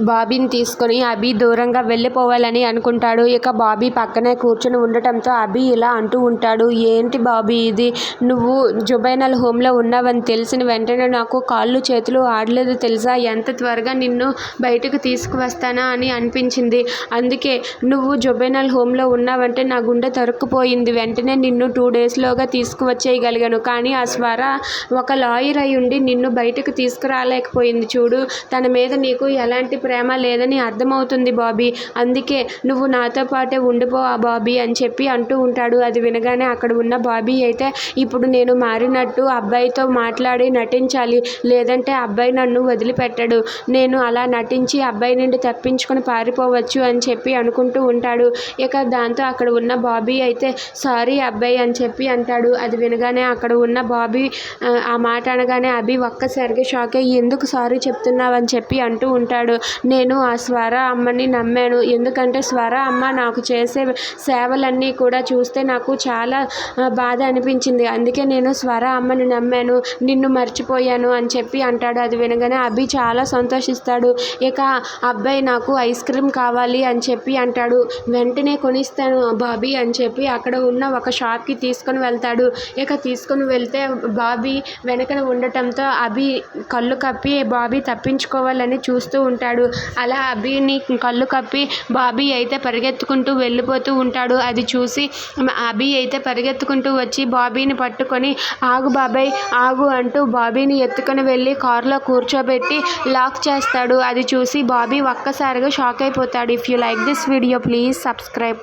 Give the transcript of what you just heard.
బాబీని తీసుకొని అభి దూరంగా వెళ్ళిపోవాలని అనుకుంటాడు. ఇక బాబీ పక్కనే కూర్చుని ఉండటంతో అభి ఇలా అంటూ ఉంటాడు. ఏంటి బాబీ ఇది? నువ్వు జుబైనల్ హోమ్లో ఉన్నావని తెలిసిన వెంటనే నాకు కాళ్ళు చేతులు ఆడలేదు తెలుసా? ఎంత త్వరగా నిన్ను బయటకు తీసుకువస్తానా? అని అనిపించింది. అందుకే నువ్వు జుబైనల్ హోమ్లో ఉన్నావంటే నా గుండె తరుక్కుపోయింది. వెంటనే నిన్ను టూ డేస్లోగా తీసుకువచ్చేయగలిగాను కానీ ఆ స్వర ఒక లాయర్ అయి ఉండి నిన్ను బయటకు తీసుకురాలేకపోయింది. చూడు తన మీద నీకు ఎలాంటి ప్రేమ లేదని అర్థమవుతుంది బాబీ. అందుకే నువ్వు నాతో పాటే ఉండిపో ఆ బాబీ అని చెప్పి అంటూ ఉంటాడు. అది వినగానే అక్కడ ఉన్న బాబీ అయితే ఇప్పుడు నేను మారినట్టు అబ్బాయితో మాట్లాడి నటించాలి. లేదంటే అబ్బాయి నన్ను వదిలిపెట్టడు. నేను అలా నటించి అబ్బాయి నుండి తప్పించుకొని పారిపోవచ్చు అని చెప్పి అనుకుంటూ ఉంటాడు. ఇక దాంతో అక్కడ ఉన్న బాబీ అయితే సారీ అబ్బాయి అని చెప్పి అంటాడు. అది వినగానే అక్కడ ఉన్న బాబీ ఆ, మాట అనగానే అభి ఒక్కసారిగా షాక్ అయ్యి ఎందుకు సారీ చెప్తున్నావు? అని చెప్పి అంటూ ఉంటాడు. నేను ఆ స్వర అమ్మని నమ్మాను. ఎందుకంటే స్వర అమ్మ నాకు చేసే సేవలన్నీ కూడా చూస్తే నాకు చాలా బాధ అనిపించింది. అందుకే నేను స్వర అమ్మని నమ్మాను. నిన్ను మర్చిపోయాను అని చెప్పి అంటాడు. అది వినగానే అభి చాలా సంతోషిస్తాడు. ఇక అబ్బాయి నాకు ఐస్ క్రీమ్ కావాలి అని చెప్పి అంటాడు. వెంటనే కొనిస్తాను బాబీ అని చెప్పి అక్కడ ఉన్న ఒక షాప్కి తీసుకొని వెళ్తాడు. ఇక తీసుకొని వెళ్తే బాబీ వెనకన ఉండటంతో అభి కళ్ళు కప్పి బాబీ తప్పించుకోవాలని చూస్తూ ఉంటాడు. అలా అభిని కళ్ళు కప్పి బాబీ అయితే పరిగెత్తుకుంటూ వెళ్ళిపోతూ ఉంటాడు. అది చూసి అభి అయితే పరిగెత్తుకుంటూ వచ్చి బాబీని పట్టుకొని ఆగు బాబాయ్ ఆగు అంటూ బాబీని ఎత్తుకొని వెళ్ళి కారులో కూర్చోబెట్టి లాక్ చేస్తాడు. అది చూసి బాబీ ఒక్కసారిగా షాక్ అయిపోతాడు. If you like this video please subscribe.